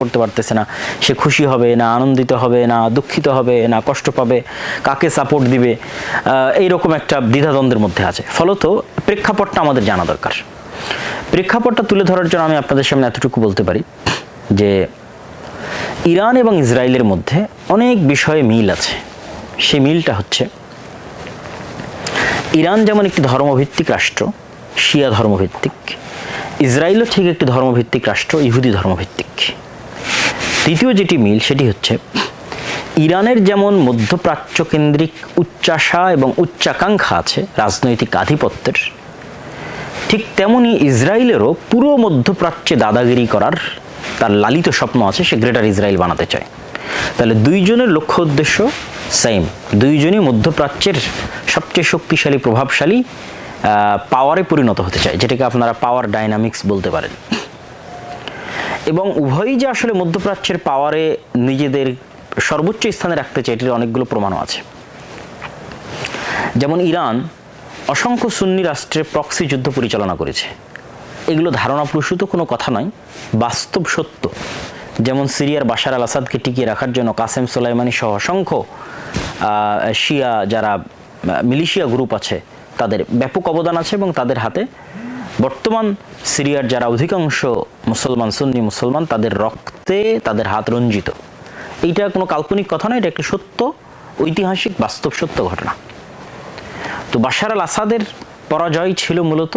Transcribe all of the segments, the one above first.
করতে পারতেছে না। সে খুশি হবে না আনন্দিত হবে না দুঃখিত হবে না কষ্ট পাবে কাকে সাপোর্ট দিবে আহ, এইরকম একটা দ্বিধাদ্বন্দ্বের মধ্যে আছে। ফলত প্রেক্ষাপটটা আমাদের জানা দরকার। প্রেক্ষাপটটা তুলে ধরার জন্য আমি আপনাদের সামনে এতটুকু বলতে পারি যে ইরান এবং ইসরায়েলের মধ্যে অনেক বিষয়ে মিল আছে। সেই মিলটা হচ্ছে ইরান যেমন একটি ধর্মভিত্তিক রাষ্ট্র শিয়া ধর্মভিত্তিক ইসরায়েলও ঠিক একটি ধর্মভিত্তিক রাষ্ট্র ইহুদি ধর্মভিত্তিক। দ্বিতীয় যেটি মিল সেটি হচ্ছে, ইরানের যেমন মধ্যপ্রাচ্য কেন্দ্রিক উচ্চাশা এবং উচ্চাকাঙ্ক্ষা আছে রাজনৈতিক আধিপত্যের, ঠিক তেমনি ইসরায়েলেরও পুরো মধ্যপ্রাচ্যে দাদাগিরি করার তার লালিত স্বপ্ন আছে সে গ্রেটার ইসরায়েল বানাতে চায়। তাহলে দুইজনের লক্ষ্য উদ্দেশ্য সেম দুইজনই মধ্যপ্রাচ্যের সবচেয়ে শক্তিশালী, প্রভাবশালী পাওয়ারে পরিণত হতে চায়, যেটাকে আপনারা পাওয়ার ডাইনামিক্স বলতে পারেন। এবং উভয়ই যে আসলে মধ্যপ্রাচ্যের পাওয়ারে নিজেদের সর্বোচ্চ স্থানে রাখতে চায়, এটির অনেকগুলো প্রমাণও আছে। যেমন ইরান অসংখ্য সুন্নি রাষ্ট্রে প্রক্সি যুদ্ধ পরিচালনা করেছে। এগুলো ধারণা প্রসূত কোনো কথা নয়, বাস্তব সত্য। যেমন সিরিয়ার বাশার আল আসাদকে টিকিয়ে রাখার জন্য কাসেম সোলাইমানি সহ অসংখ্য শিয়া যারা মিলিশিয়া গ্রুপ আছে, তাদের ব্যাপক অবদান আছে এবং তাদের হাতে বর্তমান সিরিয়ার যারা অধিকাংশ মুসলমান, সুন্নি মুসলমান, তাদের রক্তে তাদের হাত রঞ্জিত। এইটা কোনো কাল্পনিক কথা নয়, এটা একটি সত্য, ঐতিহাসিক, বাস্তব সত্য ঘটনা। তো বাশার আল আসাদের পরাজয় ছিল মূলত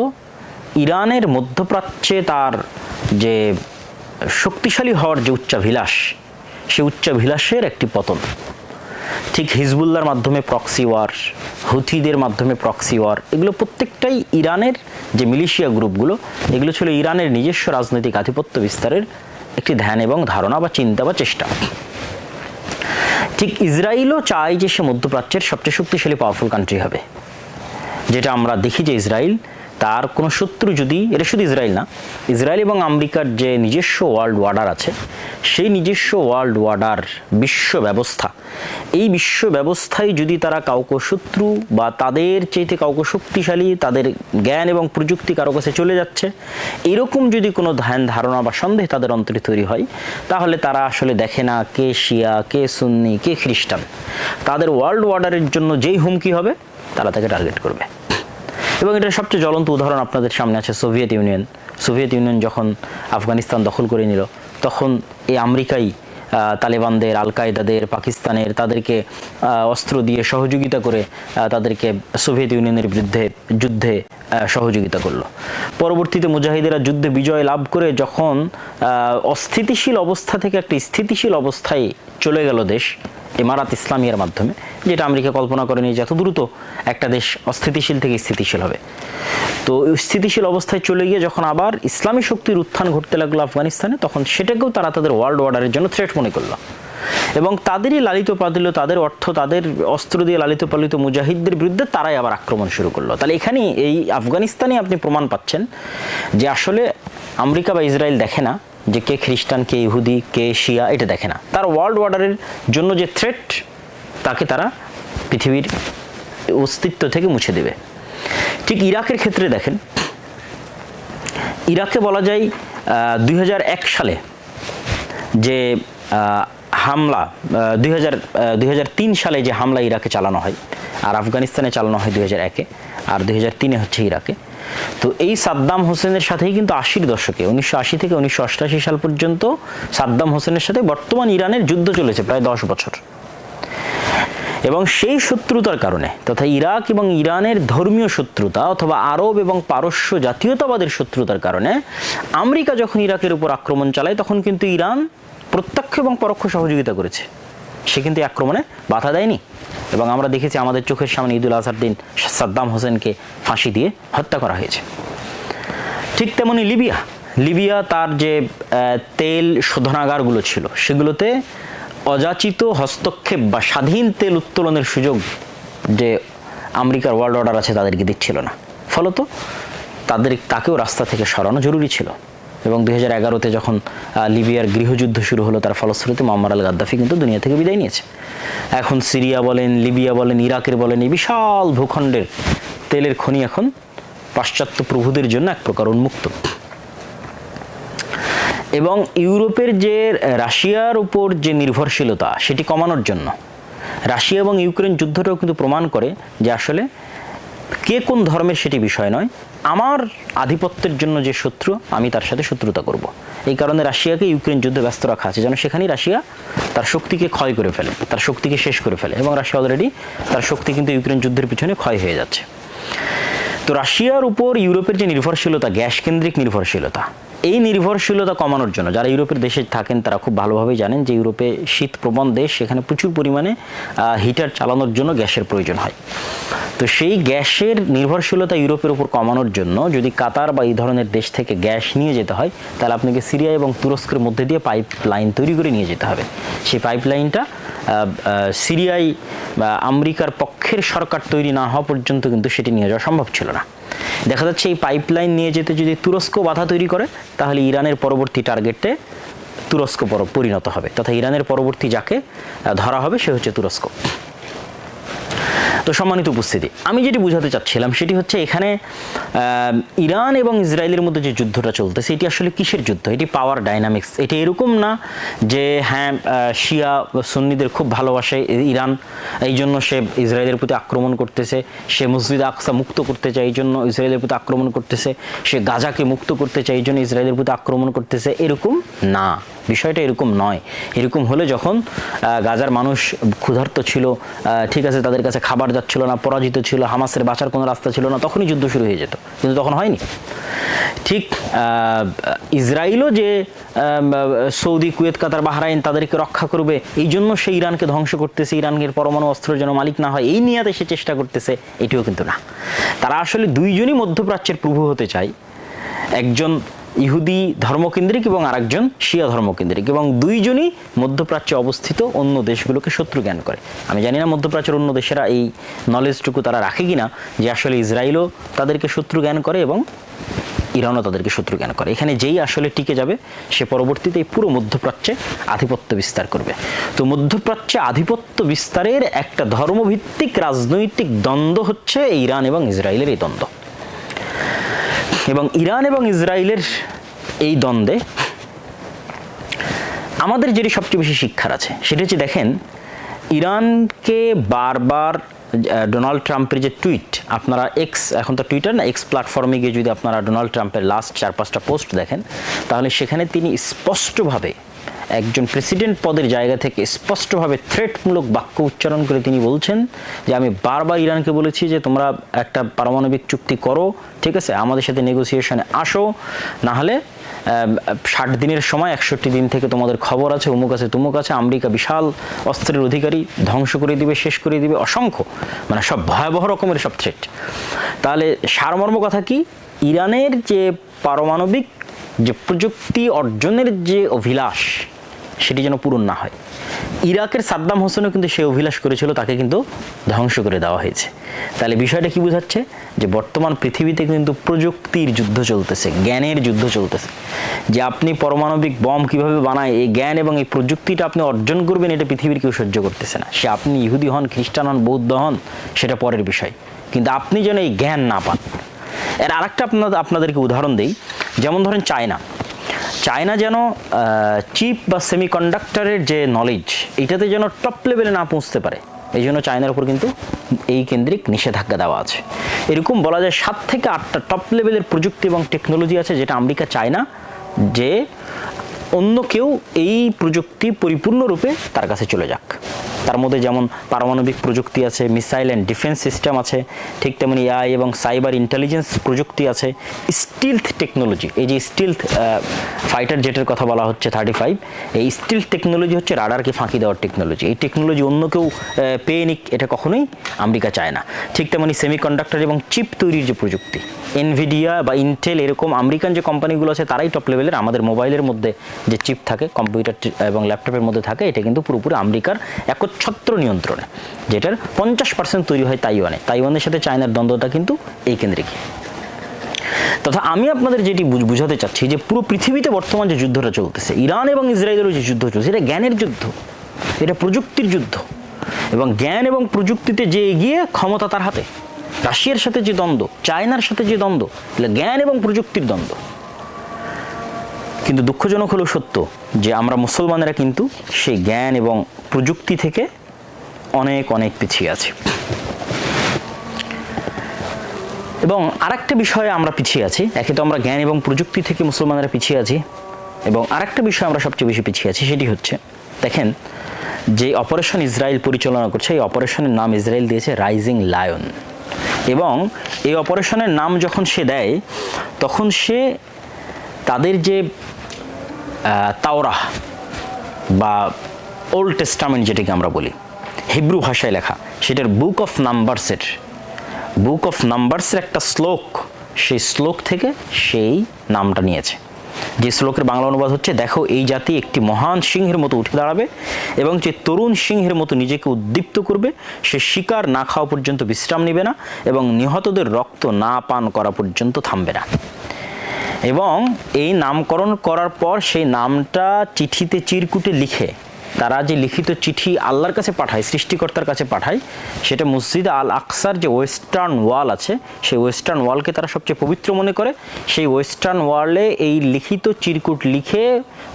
ইরানের মধ্যপ্রাচ্যে তার যে শক্তিশালী হওয়ার যে উচ্চাভিলাষ, সে উচ্চাভিলাষের একটি পতন। ঠিক হিজবুল্লার মাধ্যমে প্রক্সি ওয়ার হুথিদের মাধ্যমে প্রক্সি ওয়ার এগুলো প্রত্যেকটাই ইরানের যে মিলিশিয়া গ্রুপগুলো, এগুলো ছিল ইরানের নিজস্ব রাজনৈতিক আধিপত্য বিস্তারের একটি ধ্যান এবং ধারণা বা চিন্তা বা চেষ্টা। ঠিক ইসরায়েলও চায় যে সে মধ্যপ্রাচ্যের সবচেয়ে শক্তিশালী পাওয়ারফুল কান্ট্রি হবে। যেটা আমরা দেখি যে ইসরায়েল তার কোনো শত্রু যদি, এটা শুধু ইসরায়েল না, ইসরায়েল এবং আমেরিকার যে নিজস্ব ওয়ার্ল্ড ওয়ার্ডার আছে, সেই নিজস্ব ওয়ার্ল্ড ওয়ার্ডার বিশ্ব ব্যবস্থা, এই বিশ্ব ব্যবস্থায় যদি তারা কাউকে শত্রু বা তাদের চাইতে কাউকে শক্তিশালী, তাদের জ্ঞান এবং প্রযুক্তি কারও কাছে চলে যাচ্ছে, এরকম যদি কোনো ধ্যান ধারণা বা সন্দেহ তাদের অন্তরে তৈরি হয়, তাহলে তারা আসলে দেখে না কে শিয়া, কে সুন্নি, কে খ্রিস্টান। তাদের ওয়ার্ল্ড ওয়ার্ডারের জন্য যেই হুমকি হবে, তারা তাকে টার্গেট করবে। এবং এটার সবচেয়ে জ্বলন্ত উদাহরণ আপনাদের সামনে আছে সোভিয়েত ইউনিয়ন। সোভিয়েত ইউনিয়ন যখন আফগানিস্তান দখল করে নিল, তখন এই আমেরিকাই তালেবানদের আল কায়দাদের পাকিস্তানের তাদেরকে অস্ত্র দিয়ে সহযোগিতা করে তাদেরকে সোভিয়েত ইউনিয়নের বিরুদ্ধে যুদ্ধে সহযোগিতা করল। পরবর্তীতে মুজাহিদেরা যুদ্ধে বিজয় লাভ করে যখন অস্থিতিশীল অবস্থা থেকে একটা স্থিতিশীল অবস্থায় চলে গেল দেশ ইমারাত ইসলামিয়ার মাধ্যমে, যেটা আমেরিকা কল্পনা করেনি যে এত দ্রুত একটা দেশ অস্থিতিশীল থেকে স্থিতিশীল হবে। তো স্থিতিশীল অবস্থায় চলে গিয়ে যখন আবার ইসলামী শক্তির উত্থান ঘটতে লাগল আফগানিস্তানে, তখন সেটাকেও তারা তাদের ওয়ার্ল্ড অর্ডারের জন্য থ্রেট মনে করল। এবং তাদেরই লালিত পালিত, তাদের অর্থ, তাদের অস্ত্র দিয়ে লালিত পালিত মুজাহিদদের বিরুদ্ধে তারাই আবার আক্রমণ শুরু করল। তাহলে এখানে এই আফগানিস্তানে আপনি প্রমাণ পাচ্ছেন যে আসলে আমেরিকা বা ইসরায়েল দেখে না যে কে খ্রিস্টান, কে ইহুদি, কে শিয়া, এটা দেখে না। তার ওয়ার্ল্ড অর্ডারের জন্য যে থ্রেট তাকে তারা পৃথিবীর অস্তিত্ব থেকে মুছে দেবে। ঠিক ইরাকের ক্ষেত্রে দেখেন, ইরাকে বলা যায় দুই হাজার এক সালে যে হামলা দুই হাজার সালে যে হামলা ইরাকে চালানো হয়, আর আফগানিস্তানে চালানো হয় দুই হাজার একে, আর দুই হচ্ছে ইরাকে। তো এই সাদ্দাম হোসেনের সাথেই কিন্তু আশির দশকে, উনিশশো আশি থেকে উনিশশো অষ্টাশি সাল পর্যন্ত সাদ্দাম হোসেনের সাথে বর্তমান ইরানের যুদ্ধ চলেছে প্রায় দশ বছর। এবং সেই শত্রুতার কারণে তথা ইরাক এবং ইরানের ধর্মীয় শত্রুতা অথবা আরব এবং পারস্য জাতীয়তাবাদের শত্রুতার কারণে আমেরিকা যখন ইরাকের উপর আক্রমণ চালায়, তখন কিন্তু ইরান প্রত্যক্ষ এবং পরোক্ষ সহযোগিতা করেছে। সে কিন্তু আক্রমণে বাধা দেয়নি। এবং আমরা দেখেছি আমাদের চোখের সামনে ঈদুল আজহার দিন সাদ্দাম হোসেনকে ফাঁসি দিয়ে হত্যা করা হয়েছে। ঠিক তেমনি লিবিয়া। লিবিয়া তার যে তেল শোধনাগারগুলো ছিল, সেগুলোতে অযাচিত হস্তক্ষেপ বা স্বাধীন তেল উত্তোলনের সুযোগ যে আমেরিকার ওয়ার্ল্ড অর্ডার আছে তাদেরকে দিচ্ছিল না। ফলত তাদের তাকেও রাস্তা থেকে সরানো জরুরি ছিল। এবং দুই হাজার এগারোতে যখন লিবিয়ার গৃহযুদ্ধ শুরু হলো, তার ফলশ্রুতিতে মোহাম্মদ আল গাদ্দাফি কিন্তু দুনিয়া থেকে বিদায় নিয়েছে। এখন সিরিয়া বলেন, লিবিয়া বলেন, ইরাকের বলেন, এই বিশাল ভূখণ্ডের তেলের খনি এখন পাশ্চাত্য প্রভুদের জন্য এক প্রকার উন্মুক্ত। এবং ইউরোপের যে রাশিয়ার উপর যে নির্ভরশীলতা, সেটি কমানোর জন্য। রাশিয়া এবং ইউক্রেন যুদ্ধটাও কিন্তু প্রমাণ করে যে আসলে কে কোন ধর্মের সেটি বিষয় নয়। আমার আধিপত্যের জন্য যে শত্রু, আমি তার সাথে শত্রুতা করব। এই কারণে রাশিয়াকে ইউক্রেন যুদ্ধে ব্যস্ত রাখা আছে। যেন সেখানেই রাশিয়া তার শক্তিকে ক্ষয় করে ফেলে, তার শক্তিকে শেষ করে ফেলে। এবং রাশিয়া অলরেডি তার শক্তি কিন্তু ইউক্রেন যুদ্ধের পিছনে ক্ষয় হয়ে যাচ্ছে। তো রাশিয়ার উপর ইউরোপের যে নির্ভরশীলতা গ্যাস কেন্দ্রিক নির্ভরশীলতা, এই নির্ভরশীলতা কমানোর জন্য যারা ইউরোপের দেশে থাকেন, তারা খুব ভালোভাবেই জানেন যে ইউরোপে শীত প্রবণ দেশ, সেখানে প্রচুর পরিমাণে হিটার চালানোর জন্য গ্যাসের প্রয়োজন হয়। তো সেই গ্যাসের নির্ভরশীলতা ইউরোপের উপর কমানোর জন্য যদি কাতার বা এই ধরনের দেশ থেকে গ্যাস নিয়ে যেতে হয়, তাহলে আপনাকে সিরিয়া এবং তুরস্কের মধ্যে দিয়ে পাইপ লাইন তৈরি করে নিয়ে যেতে হবে। সেই পাইপ লাইনটা সিরিয়ায় বা আমেরিকার পক্ষের সরকার তৈরি না হওয়া পর্যন্ত কিন্তু সেটি নিয়ে যাওয়া সম্ভব ছিল না। দেখা যাচ্ছে এই পাইপলাইন নিয়ে যেতে যদি তুরস্ক বাধা তৈরি করে, তাহলে ইরানের পরবর্তী টার্গেটে তুরস্ক পর- পরিণত হবে। তথা ইরানের পরবর্তী যাকে ধরা হবে সে হচ্ছে তুরস্ক। তো সম্মানিত উপস্থিতি, আমি যেটি বুঝাতে চাচ্ছিলাম সেটি হচ্ছে এখানে ইরান এবং ইসরায়েলের মধ্যে যে যুদ্ধটা চলতেছে, এটি আসলে কিসের যুদ্ধ? এটি পাওয়ার ডাইনামিক্স এটি এরকম না যে হ্যাঁ শিয়া সুন্নিদের খুব ভালোবাসে ইরান এই জন্য সে ইসরায়েলের প্রতি আক্রমণ করতেছে, সে মসজিদ আকসা মুক্ত করতে চায় এই জন্য ইসরায়েলের প্রতি আক্রমণ করতেছে, সে গাজাকে মুক্ত করতে চায় এই জন্য ইসরায়েলের প্রতি আক্রমণ করতেছে, এরকম না। বিষয়টা এরকম নয়। এরকম হলে যখন গাজার মানুষ ক্ষুধার্ত ছিল ঠিক আছে, তাদের কাছে খাবার যাচ্ছিল না, পরাজিত ছিল, হামাসের বাঁচার কোনো রাস্তা ছিল না, তখনই যুদ্ধ শুরু হয়ে যেত। কিন্তু তখন হয়নি। ঠিক ইসরায়েলও যে সৌদি, কুয়েত, কাতার, বাহরাইন তাদেরকে রক্ষা করবে, এই জন্য সে ইরানকে ধ্বংস করতেছে। ইরানের পরমাণু অস্ত্রের যেন মালিক না হয়, এই নিয়াতে সে চেষ্টা করতেছে, এটিও কিন্তু না। তারা আসলে দুইজনই মধ্যপ্রাচ্যের প্রভু হতে চায়। একজন ইহুদি ধর্মকেন্দ্রিক এবং আরেকজন শিয়া ধর্মকেন্দ্রিক এবং দুইজনই মধ্যপ্রাচ্যে অবস্থিত অন্য দেশগুলোকে শত্রু জ্ঞান করে। আমি জানি না মধ্যপ্রাচ্যের অন্য দেশেরা এই নলেজটুকু তারা রাখে কিনা যে আসলে ইসরায়েলও তাদেরকে শত্রু জ্ঞান করে এবং ইরানও তাদেরকে শত্রু জ্ঞান করে। এখানে যেই আসলে টিকে যাবে, সে পরবর্তীতে এই পুরো মধ্যপ্রাচ্যে আধিপত্য বিস্তার করবে। তো মধ্যপ্রাচ্যে আধিপত্য বিস্তারের একটা ধর্মভিত্তিক রাজনৈতিক দ্বন্দ্ব হচ্ছে ইরান এবং ইসরায়েলের এই দ্বন্দ্ব। এবং ইরান এবং ইসরায়েলের এই দ্বন্দ্বে আমাদের যেটি সবচেয়ে বেশি শিক্ষার আছে, সেটা হচ্ছে দেখেন, ইরানকে বারবার ডোনাল্ড ট্রাম্পের যে টুইট, আপনারা এক্স এখন তো টুইটার না এক্স প্ল্যাটফর্মে গিয়ে যদি আপনারা ডোনাল্ড ট্রাম্পের লাস্ট চার পাঁচটা পোস্ট দেখেন, তাহলে সেখানে তিনি স্পষ্টভাবে একজন প্রেসিডেন্ট পদের জায়গা থেকে স্পষ্টভাবে থ্রেটমূলক বাক্য উচ্চারণ করে তিনি বলছেন যে, আমি বারবার ইরানকে বলেছি যে, তোমরা একটা পারমাণবিক চুক্তি করো, ঠিক আছে? আমাদের সাথে নেগোসিয়েশনে আসো। না হলে ষাট দিনের সময়, একষট্টি দিন থেকে তোমাদের খবর আছে, অমুক আছে, তুমুক আছে। আমেরিকা বিশাল অস্ত্রের অধিকারী ধ্বংস করে দিবে, শেষ করে দিবে। অসংখ্য মানে সব ভয়াবহ রকমের সব থ্রেট তাহলে সারমর্ম কথা কি? ইরানের যে পারমাণবিক যে প্রযুক্তি অর্জনের যে অভিলাষ সেটি যেন পূরণ না হয়। ইরাকের সাদ্দাম হোসেনও কিন্তু সে অভিলাষ করেছিল, তাকে কিন্তু ধ্বংস করে দেওয়া হয়েছে। তাহলে বিষয়টা কি বোঝাচ্ছে? যে বর্তমান পৃথিবীতে কিন্তু প্রযুক্তির যুদ্ধ চলতেছে, জ্ঞানের যুদ্ধ চলতেছে। যে আপনি পারমাণবিক বম কীভাবে বানায়, এই জ্ঞান এবং এই প্রযুক্তিটা আপনি অর্জন করবেন, এটা পৃথিবীর কেউ সহ্য করতেছে না। সে আপনি ইহুদি হন, খ্রিস্টান হন, বৌদ্ধ হন, সেটা পরের বিষয়। কিন্তু আপনি যেন এই জ্ঞান না পান। এর আরেকটা আপনাদের আপনাদেরকে উদাহরণ দেই। যেমন ধরেন চায়না। চায়না যেন চিপ বা সেমিকন্ডাক্টরের যে নলেজ এটাতে যেন টপ লেভেলে না পৌঁছতে পারে। এই জন্য চায়নার উপর কিন্তু এই কেন্দ্রিক নিষেধাজ্ঞা দেওয়া আছে। এরকম বলা যায় সাত থেকে আটটা টপ লেভেলের প্রযুক্তি এবং টেকনোলজি আছে যেটা আমেরিকা চায় না যে অন্য কেউ এই প্রযুক্তি পরিপূর্ণরূপে তার কাছে চলে যাক। তার মধ্যে যেমন পারমাণবিক প্রযুক্তি আছে, মিসাইল অ্যান্ড ডিফেন্স সিস্টেম আছে, ঠিক তেমনি এআই এবং সাইবার ইন্টেলিজেন্স প্রযুক্তি আছে, স্টিলথ টেকনোলজি, এই যে স্টিলথ ফাইটার জেটের কথা বলা হচ্ছে থার্টি ফাইভ, এই স্টিলথ টেকনোলজি হচ্ছে রাডারকে ফাঁকি দেওয়ার টেকনোলজি, এই টেকনোলজি অন্য কেউ পেয়ে নিক, এটা কখনোই আমেরিকা চায় না। ঠিক তেমনি সেমিকন্ডাক্টর এবং চিপ তৈরির যে প্রযুক্তি এনভিডিয়া বা ইন্টেল এরকম আমেরিকান যে কোম্পানিগুলো আছে, তারাই টপ লেভেলের আমাদের মোবাইলের মধ্যে যে চিপ থাকে কম্পিউটার এবং ল্যাপটপের মধ্যে থাকে, এটা কিন্তু পুরোপুরি আমেরিকার একচ্ছত্র নিয়ন্ত্রণে, যেটার পঞ্চাশ পার্সেন্ট তৈরি হয় তাইওয়ানে। তাইওয়ানের সাথে চায়নার দ্বন্দ্বটা কিন্তু এই কেন্দ্রিক। তথা আমি আপনাদের যেটি বুঝ- বুঝাতে চাচ্ছি যে পুরো পৃথিবীতে বর্তমান যে যুদ্ধটা চলতেছে, ইরান এবং ইসরায়েলেরও যে যুদ্ধ চলছে, এটা জ্ঞানের যুদ্ধ। এটা প্রযুক্তির যুদ্ধ। এবং জ্ঞান এবং প্রযুক্তিতে যে এগিয়ে ক্ষমতা তার হাতে। রাশিয়ার সাথে যে দ্বন্দ্ব, চায়নার সাথে যে দ্বন্দ্ব এটা জ্ঞান এবং প্রযুক্তির দ্বন্দ্ব। কিন্তু দুঃখজনক হলো সত্য যে আমরা মুসলমানেরা কিন্তু সেই জ্ঞান এবং প্রযুক্তি থেকে অনেক অনেক পিছিয়ে আছি। এবং আরেকটা বিষয়ে আমরা পিছিয়ে আছি, একে তো আমরা জ্ঞান এবং প্রযুক্তি থেকে মুসলমানেরা পিছিয়ে আছি, এবং আরেকটা বিষয়ে আমরা সবচেয়ে বেশি পিছিয়ে আছি সেটি হচ্ছে, দেখেন যে অপারেশন ইসরায়েল পরিচালনা করছে, এই অপারেশনের নাম ইসরায়েল দিয়েছে রাইজিং লায়ন এবং এই অপারেশনের নাম যখন সে দেয়, তখন সে তাদের যে তাওরাহ বা ওল্ড টেস্টামেন্ট যেটাকে আমরা বলি, হিব্রু ভাষায় লেখা, সেটার বুক অফ নাম্বারসের বুক অফ নাম্বারসের একটা শ্লোক, সেই শ্লোক থেকে সেই নামটা নিয়েছে। যে শ্লোকের বাংলা অনুবাদ হচ্ছে, দেখো, এই জাতি একটি মহান সিংহের মতো উঠে দাঁড়াবে এবং যে তরুণ সিংহের মতো নিজেকে উদ্দীপ্ত করবে, সে শিকার না খাওয়া পর্যন্ত বিশ্রাম নেবে না এবং নিহতদের রক্ত না পান করা পর্যন্ত থামবে না। এবং এই নামকরণ করার পর সেই নামটা চিঠিতে চিরকুটে লিখে তারা যে লিখিত চিঠি আল্লাহর কাছে পাঠায়, সৃষ্টিকর্তার কাছে পাঠায়, সেটা মসজিদ আল আকসার যে ওয়েস্টার্ন ওয়াল আছে, সেই ওয়েস্টার্ন ওয়ালকে তারা সবচেয়ে পবিত্র মনে করে। সেই ওয়েস্টার্ন ওয়ালে এই লিখিত চিরকুট লিখে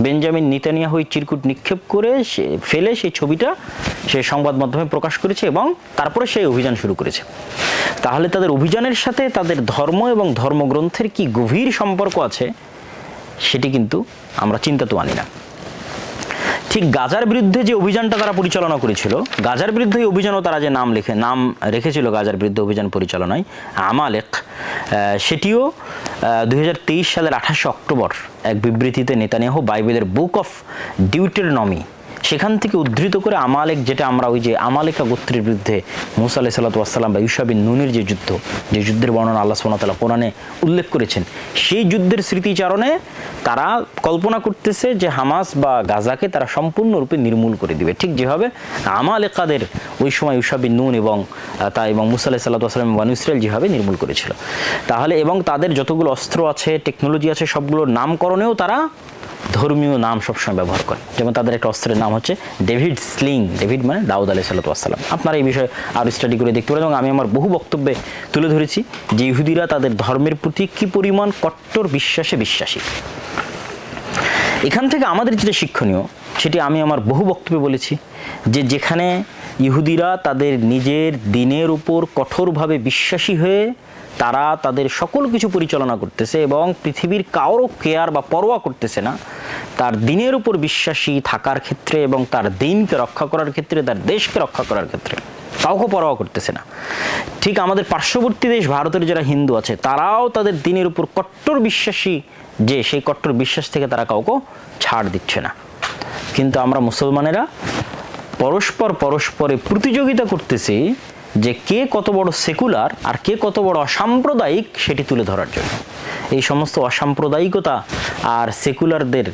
বেঞ্জামিন নিতানিয়া হয়ে চিরকুট নিক্ষেপ করে সে ফেলে সেই ছবিটা সে সংবাদ মাধ্যমে প্রকাশ করেছে এবং তারপরে সেই অভিযান শুরু করেছে। তাহলে তাদের অভিযানের সাথে তাদের ধর্ম এবং ধর্মগ্রন্থের কি গভীর সম্পর্ক আছে, সেটি কিন্তু আমরা চিন্তা তো আনি না। ঠিক গাজার বিরুদ্ধে যে অভিযানটা তারা পরিচালনা করেছিল, গাজার বিরুদ্ধে অভিযানও তারা যে নাম লেখে নাম রেখেছিল গাজার বিরুদ্ধে অভিযান পরিচালনায়, আমালেক সেটিও দু হাজার তেইশ সালের আঠাশে অক্টোবর এক বিবৃতিতে নেতানিয়াহ বাইবেলের বুক অফ ডিউটেরনমি সেখান থেকে উদ্ধৃত করে আমালেক, যেটা আমরা ওই যে আমালেকা গোত্রের বিরুদ্ধে মুসা আলাহ সাল্লাতাম বা ইউসাবিন নুনের যে যুদ্ধ, যে যুদ্ধের বর্ণনা আল্লাহ সোনাতালা কোরআনে উল্লেখ করেছেন, সেই যুদ্ধের স্মৃতিচারণে তারা কল্পনা করতেছে যে হামাস বা গাজাকে তারা সম্পূর্ণরূপে নির্মূল করে দিবে। ঠিক যেভাবে আমালেকাদের ওই সময় ইউসাবিন নুন এবং তা এবং মুসা আলাহ সাল্লাতাম বানু ইসরায়েল যেভাবে নির্মূল করেছিল। তাহলে এবং তাদের যতগুলো অস্ত্র আছে, টেকনোলজি আছে, সবগুলোর নামকরণেও তারা ধর্মীয় নাম সবসময় ব্যবহার করে। যেমন তাদের একটা অস্ত্রের নাম হচ্ছে ডেভিড স্লিং। ডেভিড মানে দাউদ আলাই সাল্লাতাম আপনারা এই বিষয়ে আরও স্টাডি করে দেখতে পারেন এবং আমি আমার বহু বক্তব্যে তুলে ধরেছি যে ইহুদিরা তাদের ধর্মের প্রতি কী পরিমাণ কট্টর বিশ্বাসে বিশ্বাসী। এখান থেকে আমাদের যেটা শিক্ষণীয়, সেটি আমি আমার বহু বক্তব্যে বলেছি যে যেখানে ইহুদিরা তাদের নিজের দিনের উপর কঠোরভাবে বিশ্বাসী হয়ে তারা তাদের সকল কিছু পরিচালনা করতেছে এবং পৃথিবীর কারও কেয়ার বা পরোয়া করতেছে না। তার দিনের উপর বিশ্বাসী থাকার ক্ষেত্রে এবং তার দিনকে রক্ষা করার ক্ষেত্রে, তার দেশকে রক্ষা করার ক্ষেত্রে কাউকে পরোয়া করতেছে না। ঠিক আমাদের পার্শ্ববর্তী দেশ ভারতের যারা হিন্দু আছে, তারাও তাদের দিনের উপর কট্টর বিশ্বাসী যে সেই কট্টর বিশ্বাস থেকে তারা কাউকে ছাড় দিচ্ছে না। কিন্তু আমরা মুসলমানেরা পরস্পর পরস্পরে প্রতিযোগিতা করতেছি যে কে কত বড় সেকুলার আর কে কত বড় অসাম্প্রদায়িক সেটি তুলে ধরার জন্য। এই সমস্ত অসাম্প্রদায়িকতা আর সেকুলারদের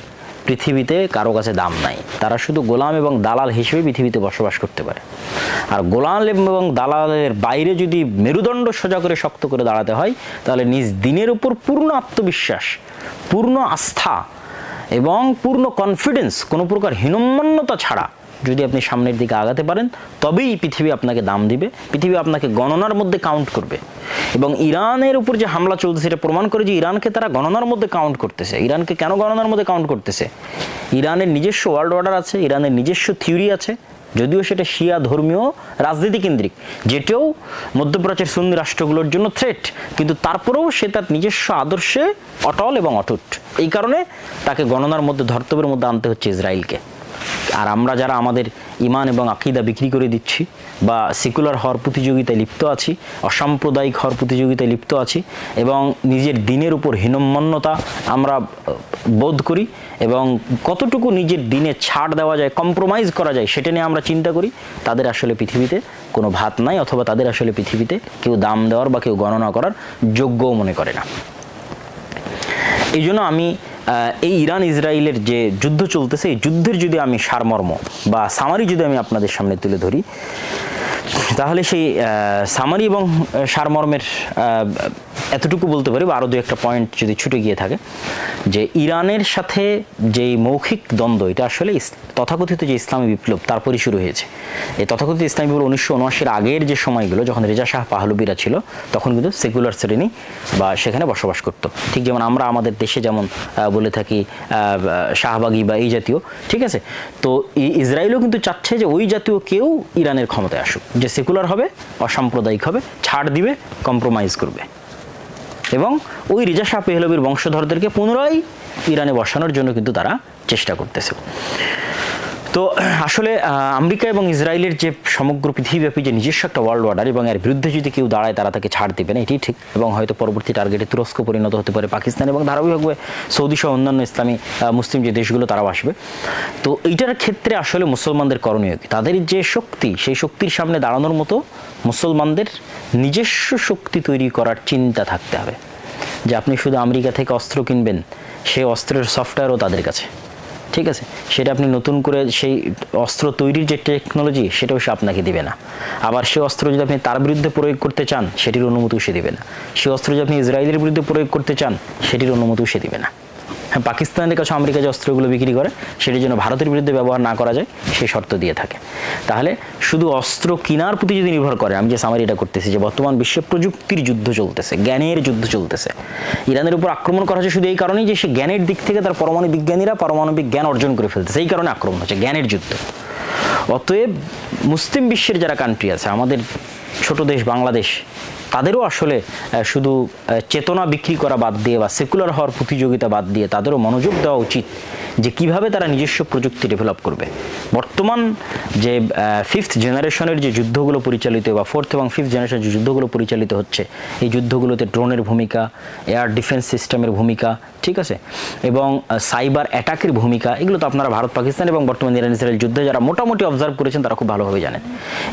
পৃথিবীতে কারও কাছে দাম নাই। তারা শুধু গোলাম এবং দালাল হিসেবে পৃথিবীতে বসবাস করতে পারে। আর গোলাম এবং দালালের বাইরে যদি মেরুদণ্ড সোজা করে শক্ত করে দাঁড়াতে হয়, তাহলে নিজ দিনের উপর পূর্ণ আত্মবিশ্বাস, পূর্ণ আস্থা এবং পূর্ণ কনফিডেন্স কোনো প্রকার হীনম্মন্যতা ছাড়া যদি আপনি সামনের দিকে আগাতে পারেন, তবেই পৃথিবী আপনাকে দাম দিবে, পৃথিবী আপনাকে গণনার মধ্যে কাউন্ট করবে। এবং ইরানের উপর যে হামলা চলছে, সেটা প্রমাণ করে যে ইরানকে তারা গণনার মধ্যে কাউন্ট করতেছে। ইরানকে কেন গণনার মধ্যে কাউন্ট করতেছে? ইরানের নিজস্ব ওয়ার্ল্ড অর্ডার আছে, ইরানের নিজস্ব থিওরি আছে, যদিও সেটা শিয়া ধর্মীয় রাজনীতি কেন্দ্রিক, যেটাও মধ্যপ্রাচ্যের সুন্নি রাষ্ট্রগুলোর জন্য থ্রেট কিন্তু তারপরেও সে তার নিজস্ব আদর্শে অটল এবং অটুট। এই কারণে তাকে গণনার মধ্যে ধর্তব্যের মধ্যে আনতে হচ্ছে ইসরায়েলকে। আর আমরা যারা আমাদের ইমান এবং আকিদা বিক্রি করে দিচ্ছি বা সেকুলার হওয়ার প্রতিযোগিতায় লিপ্ত আছি, অসাম্প্রদায়িক হওয়ার প্রতিযোগিতায় লিপ্ত আছি এবং নিজের দিনের উপর হীনম্মন্যতা আমরা বোধ করি এবং কতটুকু নিজের দিনে ছাড় দেওয়া যায় কম্প্রোমাইজ করা যায় সেটা নিয়ে আমরা চিন্তা করি, তাদের আসলে পৃথিবীতে কোনো ভাত নাই অথবা তাদের আসলে পৃথিবীতে কেউ দাম দেওয়ার বা কেউ গণনা করার যোগ্যও মনে করে না। এই জন্য আমি এই ইরান ইসরায়েলের যে যুদ্ধ চলতেছে, এই যুদ্ধের যদি আমি সারমর্ম বা সামারি যদি আমি আপনাদের সামনে তুলে ধরি, তাহলে সেই সামারি এবং সারমর্মের এতটুকু বলতে পারি বা আরও দু একটা পয়েন্ট যদি ছুটে গিয়ে থাকে, যে ইরানের সাথে যেই মৌখিক দ্বন্দ্ব, এটা আসলে তথাকথিত যে ইসলামী বিপ্লব, তারপরই শুরু হয়েছে। এই তথাকথিত ইসলামী বিপ্লব উনিশশো উনআশির আগের যে সময়গুলো, যখন রেজা শাহ পাহলবিরা ছিল, তখন কিন্তু সেকুলার শ্রেণি বা সেখানে বসবাস করতো। ঠিক যেমন আমরা আমাদের দেশে যেমন বলে থাকি শাহবাগি বা এই জাতীয়, ঠিক আছে? তো ইসরায়েলও কিন্তু চাচ্ছে যে ওই জাতীয় কেউ ইরানের ক্ষমতায় আসুক, যে সেকুলার হবে, অসাম্প্রদায়িক হবে, ছাড় দিবে কম্প্রোমাইজ করবে। এবং ওই রেজা শাহ পেহলবির বংশধরদেরকে পুনরায় ইরানে বসানোর জন্য কিন্তু তারা চেষ্টা করতেছে। তো, আসলে আমেরিকা এবং ইসরায়েলের যে সমগ্র পৃথিবীব্যাপী যে নিজস্ব একটা ওয়ার্ল্ড অর্ডার এবং এর বিরুদ্ধে যদি কেউ দাঁড়ায়, তারা তাকে ছাড় দেবে না এটি ঠিক। এবং হয়তো পরবর্তী টার্গেটে তুরস্ক পরিণত হতে পারে পাকিস্তান এবং ধারাবাহিকভাবে সৌদি সহ অন্যান্য ইসলামী মুসলিম যে দেশগুলো, তারাও আসবে। তো, এইটার ক্ষেত্রে আসলে মুসলমানদের করণীয় কি? তাদের যে শক্তি, সেই শক্তির সামনে দাঁড়ানোর মতো মুসলমানদের নিজস্ব শক্তি তৈরি করার চিন্তা থাকতে হবে। যে আপনি শুধু আমেরিকা থেকে অস্ত্র কিনবেন, সেই অস্ত্রের সফটওয়্যারও তাদের কাছে। ঠিক আছে, সেটা আপনি নতুন করে সেই অস্ত্র তৈরির যে টেকনোলজি সেটাও সে আপনাকে দিবে না। আবার সে অস্ত্র যদি আপনি তার বিরুদ্ধে প্রয়োগ করতে চান, সেটির অনুমতিও সে দিবে না। সে অস্ত্র যদি আপনি ইসরায়েলের বিরুদ্ধে প্রয়োগ করতে চান, সেটির অনুমতিও সে দিবে না। পাকিস্তানের কাছে আমেরিকা যে অস্ত্রগুলো বিক্রি করে, সেটির জন্য ভারতের বিরুদ্ধে ব্যবহার না করা যায় সেই শর্ত দিয়ে থাকে। তাহলে শুধু অস্ত্র কেনার প্রতি যদি নির্ভর করে, আমি যে সামারিটা করতেছি যে বর্তমান বিশ্বে প্রযুক্তির যুদ্ধ চলতেছে, জ্ঞানের যুদ্ধ চলতেছে। ইরানের উপর আক্রমণ করা হচ্ছে শুধু এই কারণেই যে সে জ্ঞানের দিক থেকে তার পরমাণু বিজ্ঞানীরা পারমাণবিক জ্ঞান অর্জন করে ফেলতেছে। এই কারণে আক্রমণ হচ্ছে, জ্ঞানের যুদ্ধ। অতএব মুসলিম বিশ্বের যারা কান্ট্রি আছে, আমাদের ছোট দেশ বাংলাদেশ তাদেরও আসলে শুধু চেতনা বিক্রি করা বাদ দিয়ে বা সেকুলার হওয়ার প্রতিযোগিতা বাদ দিয়ে তাদেরও মনোযোগ দেওয়া উচিত যে কীভাবে তারা নিজস্ব প্রযুক্তি ডেভেলপ করবে। বর্তমান যে ফিফথ জেনারেশনের যে যুদ্ধগুলো পরিচালিত বা ফোর্থ এবং ফিফথ জেনারেশনের যে যুদ্ধগুলো পরিচালিত হচ্ছে, এই যুদ্ধগুলোতে ড্রোনের ভূমিকা এয়ার ডিফেন্স সিস্টেমের ভূমিকা, ঠিক আছে? এবং সাইবার অ্যাটাকের ভূমিকা, এগুলো তো আপনারা ভারত, পাকিস্তান এবং বর্তমান ইরান ইসরায়েল যুদ্ধে যারা মোটামুটি অবজার্ভ করেছেন, তারা খুব ভালোভাবে জানেন।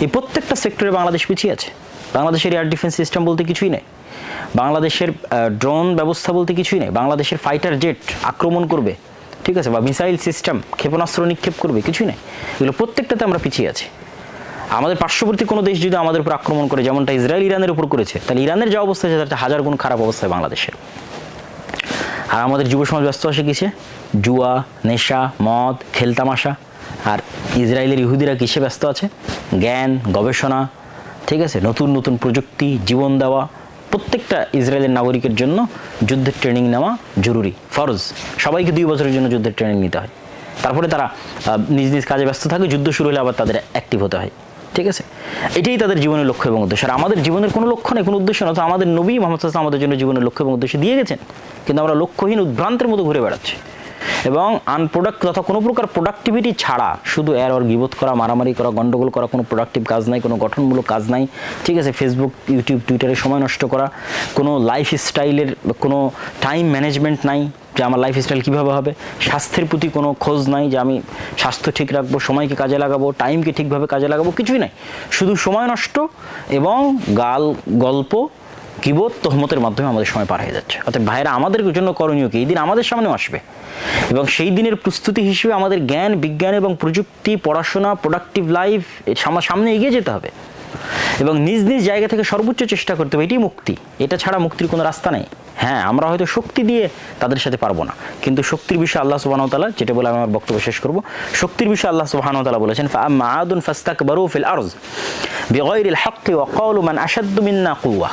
এই প্রত্যেকটা সেক্টরে বাংলাদেশ পিছিয়ে আছে। বাংলাদেশের এয়ার ডিফেন্স সিস্টেম বলতে কিছুই নেই। বাংলাদেশের ড্রোন ব্যবস্থা বলতে কিছুই নেই। বাংলাদেশের ফাইটার জেট আক্রমণ করবে, ঠিক আছে, বা মিসাইল সিস্টেম ক্ষেপণাস্ত্র নিক্ষেপ করবে, কিছুই নেই। এগুলো প্রত্যেকটাতে আমরা পিছিয়ে আছি। আমাদের পার্শ্ববর্তী কোনো দেশ যদি আমাদের উপর আক্রমণ করে, যেমনটা ইসরায়েল ইরানের উপর করেছে, তাহলে ইরানের যা অবস্থা আছে তার হাজার গুণ খারাপ অবস্থায় বাংলাদেশের। আর আমাদের যুব সমাজ ব্যস্ত আছে কিসে? জুয়া, নেশা, মদ খেলতামাশা আর ইসরায়েলের ইহুদিরা কিসে ব্যস্ত আছে? জ্ঞান, গবেষণা ঠিক আছে, নতুন নতুন প্রযুক্তি, জীবন দেওয়া, প্রত্যেকটা ইসরায়েলের নাগরিকের জন্য যুদ্ধের ট্রেনিং নেওয়া জরুরি। ফরজ। সবাইকে দুই বছরের জন্য যুদ্ধের ট্রেনিং নিতে হয়। তারপরে তারা নিজ নিজ কাজে ব্যস্ত থাকে, যুদ্ধ শুরু হলে আবার তাদের অ্যাক্টিভ হতে হয়। ঠিক আছে? এটাই তাদের জীবনের লক্ষ্য এবং উদ্দেশ্য। আর আমাদের জীবনের কোনো লক্ষ্য নেই, কোনো উদ্দেশ্য না তো আমাদের নবী মোহাম্মদ আমাদের জন্য জীবনের লক্ষ্য এবং উদ্দেশ্য দিয়ে গেছেন। কিন্তু আমরা লক্ষ্যহীন উদ্ভ্রান্তের মতো ঘুরে বেড়াচ্ছি। এবং আনপ্রোডাক্ট তথা কোনো প্রকার প্রোডাক্টিভিটি ছাড়া শুধু এর ওর গিবোধ করা, মারামারি করা, গন্ডগোল করা, কোনো প্রোডাক্টিভ কাজ নাই, কোনো গঠনমূলক কাজ নাই, ঠিক আছে? ফেসবুক ইউটিউব টুইটারে সময় নষ্ট করা, কোনো লাইফ স্টাইলের কোনো টাইম ম্যানেজমেন্ট নাই যে আমার লাইফ স্টাইল কীভাবে হবে? স্বাস্থ্যের প্রতি কোনো খোঁজ নাই যে আমি স্বাস্থ্য ঠিক রাখব, সময়কে কাজে লাগাবো টাইমকে ঠিকভাবে কাজে লাগাবো, কিছুই নাই। শুধু সময় নষ্ট এবং গাল, গল্প কিবোধ তহমতের মাধ্যমে আমাদের সময় পার হয়ে যাচ্ছে। অর্থাৎ ভাইরা, আমাদের জন্য করণীয় কি? এই দিন আমাদের সামনেও আসবে। এবং সেই দিনের প্রস্তুতি হিসেবে আমাদের জ্ঞান, বিজ্ঞান এবং প্রযুক্তি, পড়াশোনা প্রোডাক্টিভ লাইফ সামনে এগিয়ে যেতে হবে। এবং নিজ নিজ জায়গা থেকে সর্বোচ্চ চেষ্টা করতে হবে। এটাই মুক্তি। এটা ছাড়া মুক্তির কোনো রাস্তা নেই। হ্যাঁ আমরা হয়তো শক্তি দিয়ে তাদের সাথে পারব না। কিন্তু শক্তির বিষয়ে আল্লাহ সুবাহ তালা যেটা বলে আমি আমার বক্তব্য শেষ করব, শক্তির বিষয়ে আল্লাহ সুবাহ তালা বলেছেন মাহাদুন ফাস্তাক বারু ফিল আরজ বিগয়রিল হক ওয়া কাউলু মান আশাদ্দু মিন্না কুওয়া।